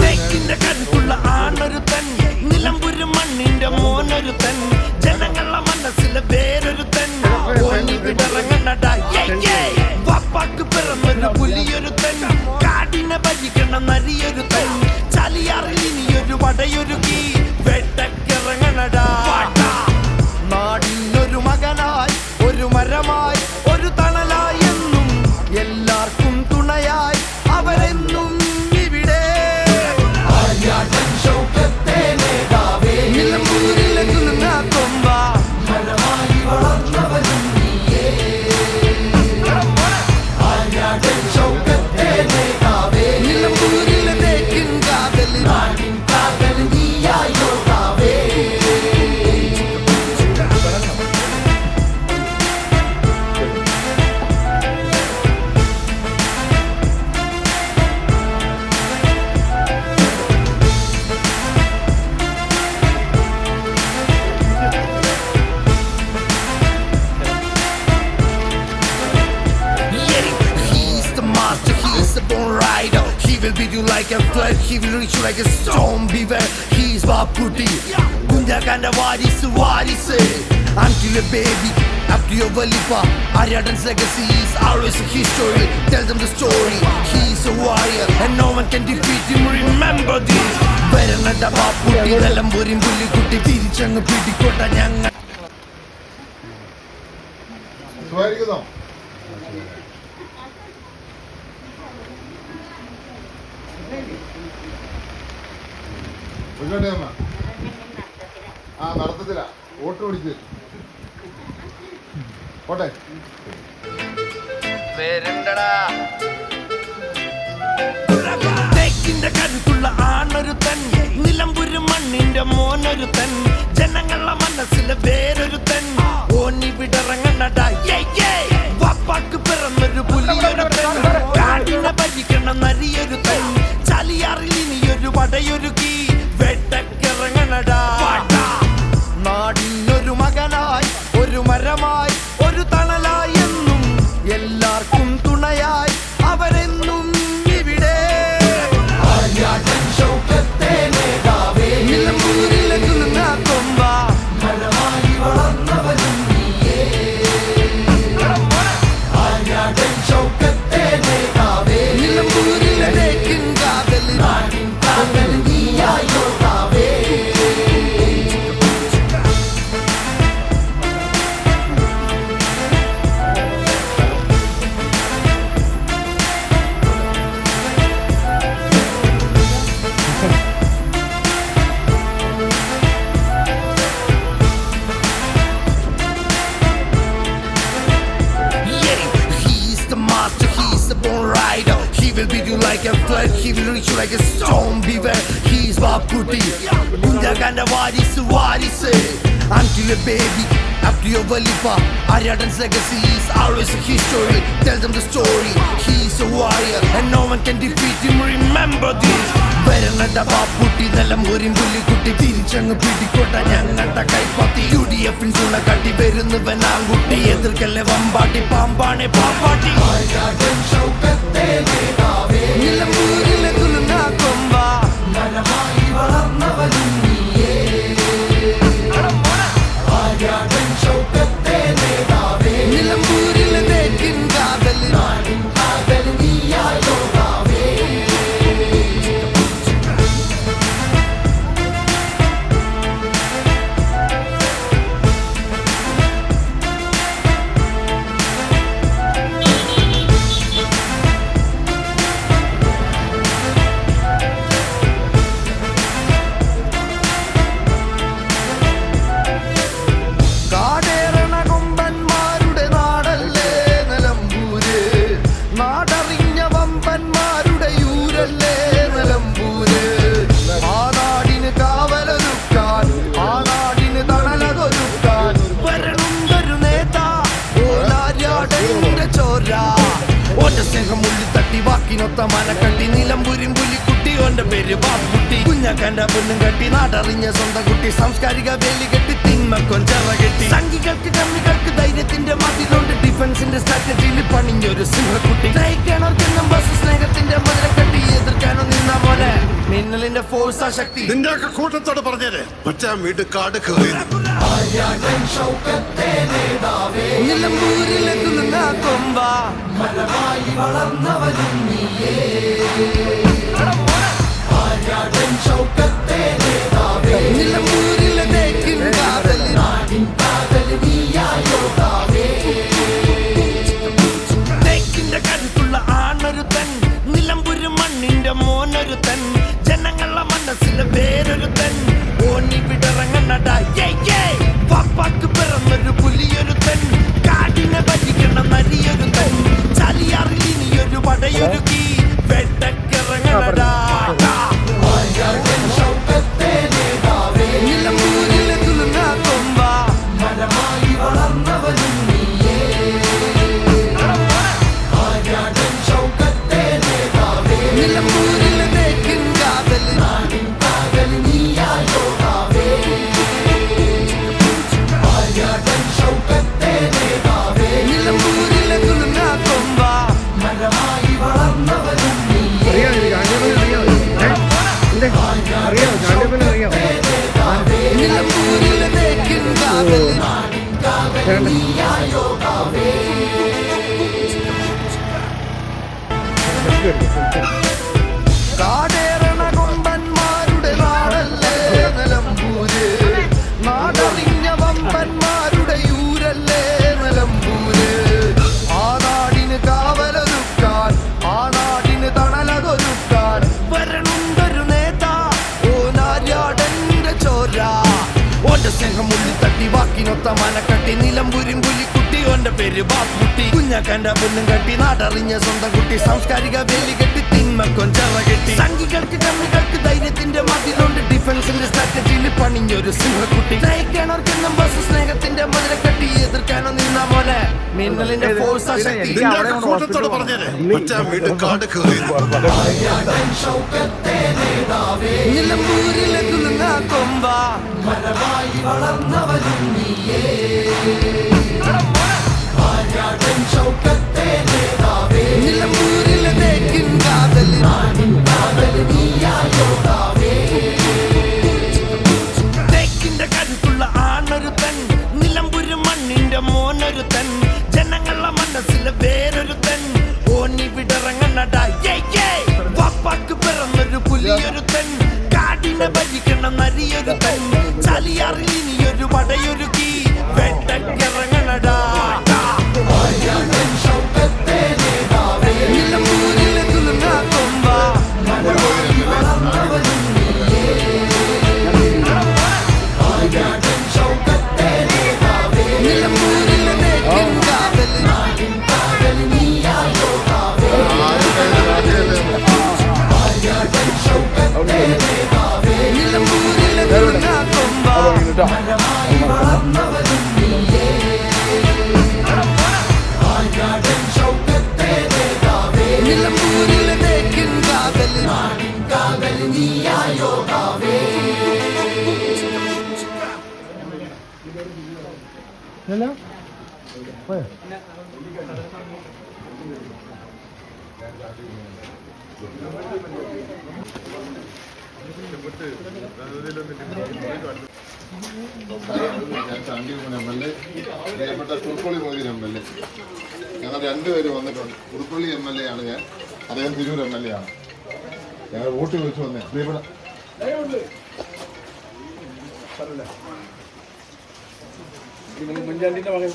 തേക്കിന്റെ കരുത്തുള്ള ആണൊരുത്തൻ നിലമ്പൊരു മണ്ണിന്റെ മോനൊരുത്തൻ ജനങ്ങളുടെ മനസ്സിലെ ഓനി വിടറങ്ങണടാ വപ്പാക്ക് പിറന്നൊരു പുലിയൊരുത്തൻ കാടിനെ ഭരിക്കണ നരിയൊരുത്തൻ ചലിയാറിൽ ഇനിയൊരു വെട്ടക്കിറങ്ങണടാ Will beat you like a flood, he will reach you like a storm. Beware, he he's Baputi. Kunjakanda varis, varis. Until a baby, up to your valipa. Ariadan's legacy is always a history. Tell them the story. He is a warrior, and no one can defeat him. Remember this. വരണട്ട Bapputty നിലമ്പൂരിൻ പുല്ലിക്കുട്ടി തിരിച്ചങ്ങ് പിടിക്കോട്ട ഞങ്ങൾ പോയിക്കോട്ടെ അമ്മ? ആ നടത്തത്തില്ല ഓട്ട് ഓടിച്ച് പോട്ടെ. തേക്കിന്റെ കരുത്തുള്ള ആണൊരുത്തൻ നിലമ്പുരു മണ്ണിന്റെ മോനൊരുത്തൻ. ജനങ്ങളുടെ മനസ്സിലെ വേറൊരു ഓനി துணையாய் like a flood, he will reach like a storm. Beware, he's Baputi. Kunjakanda varis, I'm Until a baby, After your valipa. Ariadan's legacy is always a history. Tell them the story. He's a warrior, and no one can defeat him. Remember this. വരണട്ട Bapputty നിലമ്പൂരിൻ പുല്ലിക്കുട്ടി തിരിച്ചങ്ങ് പിടിക്കോട്ട ഞങ്ങളുടെ കൈപ്പത്തി U D എഫിൻ ചൂണക്കാട്ടി വരുന്നവൻ ആൺകുട്ടി എതിർക്കല്ലേ വമ്പാട്ടി പാമ്പാണെ പാമ്പാട്ടി ഓന്റെ സ്നേഹം ഉള്ളി തട്ടി വാക്കിനൊത്ത മനക്കട്ടി. നിലമ്പൂരിൻ പുലിക്കുട്ടി ഓന്റെ പേര് ബാപ്പുട്ടി. കുഞ്ഞക്കന്റെ പൊന്നും കട്ടി നാടറിഞ്ഞ സ്വന്തം കുട്ടി. സാംസ്കാരിക വേലി കെട്ടി തിന്മക്കൊൻ ചെറകെട്ടി സംഘികൾക്ക് കമ്മികൾക്ക് ധൈര്യത്തിന്റെ മതിലുണ്ട്. ഡിഫൻസിന്റെ സ്ട്രാറ്റജിയിൽ പണിഞ്ഞൊരു സിംഹക്കുട്ടി. നയിക്കണർക്കെന്നും ബസ് സ്നേഹത്തിന്റെ മധുര കട്ടി. എതിർക്കാനോ പോലെ മിന്നലിന്റെ ഫോഴ്സ് ശക്തി. നിന്റെ ഒക്കെ കൂട്ടത്തോട് പറഞ്ഞേരെ. മച്ചാൻ വീട് കാട് കയറി നിലമ്പൂരിലെ തുളുന്ന കൊമ്പ നിലമ്പൂരിലെ Kermit. വാക്കിനൊത്ത മനക്കട്ടി നിലമ്പൂരിൻ പുലിക്കുട്ടി ഓന്റെ പേര് ബാപ്പുട്ടി കുഞ്ഞക്കന്റെ പൊന്നും കട്ടി നാടറിഞ്ഞ സ്വന്തം കുട്ടി സാംസ്കാരിക വേലി കെട്ടി തിന്മക്കൊൻ ചെറ കെട്ടി. സംഘികൾക്ക് കമ്മികൾക്ക് ധൈര്യത്തിന്റെ മതിലുണ്ട്. ഡിഫൻസിന്റെ സ്ട്രാറ്റജിയിൽ പണിഞ്ഞൊരു സിംഹക്കുട്ടി. നയിക്കണവർക്കെന്നും ബസ് സ്നേഹത്തിന്റെ മധുര കെട്ടി എതിർക്കാനോ നിന്ന പോലെ മിന്നലിന്റെ ഫോഴ്സ് ശക്തി നിന്റെ ഒക്കെ കൂട്ടത്തോട് പറഞ്ഞേരെ. മച്ചാൻ തേക്കിന്റെ കരുത്തുള്ള ജനങ്ങളുടെ മനസ്സിലെ പിറന്നൊരു പുലിയൊരുത്തൻ കാടിനെ ചലിയാറിൽ ഇനിയൊരു പടയൊരുക്കി ഞാൻ എം എൽ എ പ്രിയപ്പെട്ട Kuruppally Moideen M L A. ഞങ്ങൾ രണ്ടുപേരും വന്നിട്ടുണ്ട്. കുറുപ്പള്ളി എം എൽ എ ആണ് ഞാൻ. അദ്ദേഹം തിരൂർ എം എൽ എ ആണ്. ഞങ്ങൾ വോട്ട് ചോദിച്ചു വന്നേ. പ്രിയപ്പെട്ട മുൻചാണ്ടിന്റെ മകൻ.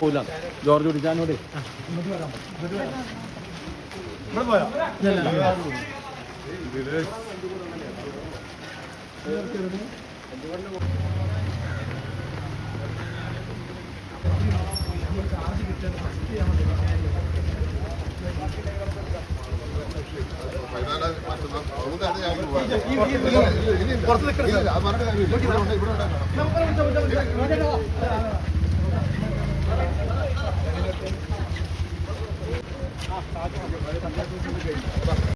പോല ജോർജ് കുടിച്ചാനോട് ഇവിടെ പോയോ മറ്റന്നാ. അതുകൊണ്ടാണ് ഞാൻ ഇങ്ങ് പോയത്. ഇല്ല, ഇല്ല, ഇനി ഇല്ല, ഇല്ല, അത് പറഞ്ഞ കാര്യമില്ല. ഇവിടെ ഉണ്ട്, ഇവിടെ ഉണ്ട്.